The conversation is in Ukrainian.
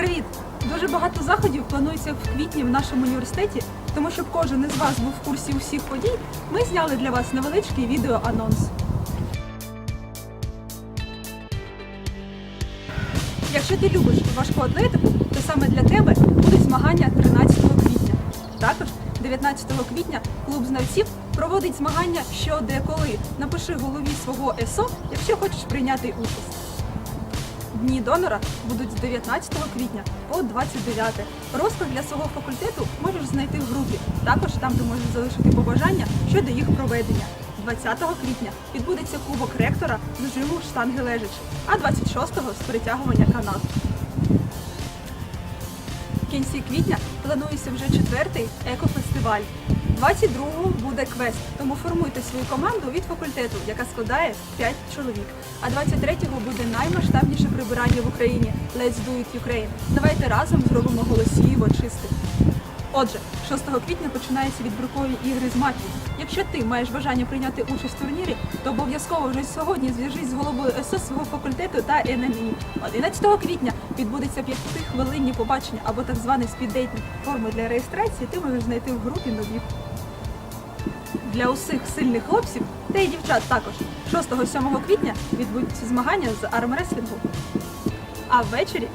Привіт! Дуже багато заходів планується в квітні в нашому університеті, тому щоб кожен із вас був в курсі усіх подій, ми зняли для вас невеличкий відеоанонс. Якщо ти любиш важку атлетику, то саме для тебе будуть змагання 13 квітня. Також 19 квітня клуб знавців проводить змагання що де коли. Напиши голові свого ЕСО, якщо хочеш прийняти участь. Дні донора будуть з 19 квітня по 29. Розклад для свого факультету можеш знайти в групі. Також там ти можеш залишити побажання щодо їх проведення. 20 квітня відбудеться кубок ректора з жиму штанги лежачі, а 26-го з перетягування канату. В кінці квітня планується вже четвертий екофестиваль. 22-го буде квест, тому формуйте свою команду від факультету, яка складає 5 чоловік. А 23-го буде наймасштабніше прибирання в Україні Let's Do It Ukraine. Давайте разом зробимо Голосіїво чистим. Отже, 6 квітня починаються відбіркові ігри з матчів. Якщо ти маєш бажання прийняти участь в турнірі, то обов'язково вже сьогодні зв'яжись з головою СО свого факультету та НМІ. 11 квітня відбудеться 5-хвилинні побачення або так званий спіддейтинг. Форми для реєстрації ти можеш знайти в групі нові. Для усіх сильних хлопців та й дівчат також 6-7 квітня відбудуться змагання з армреслінгу. А ввечері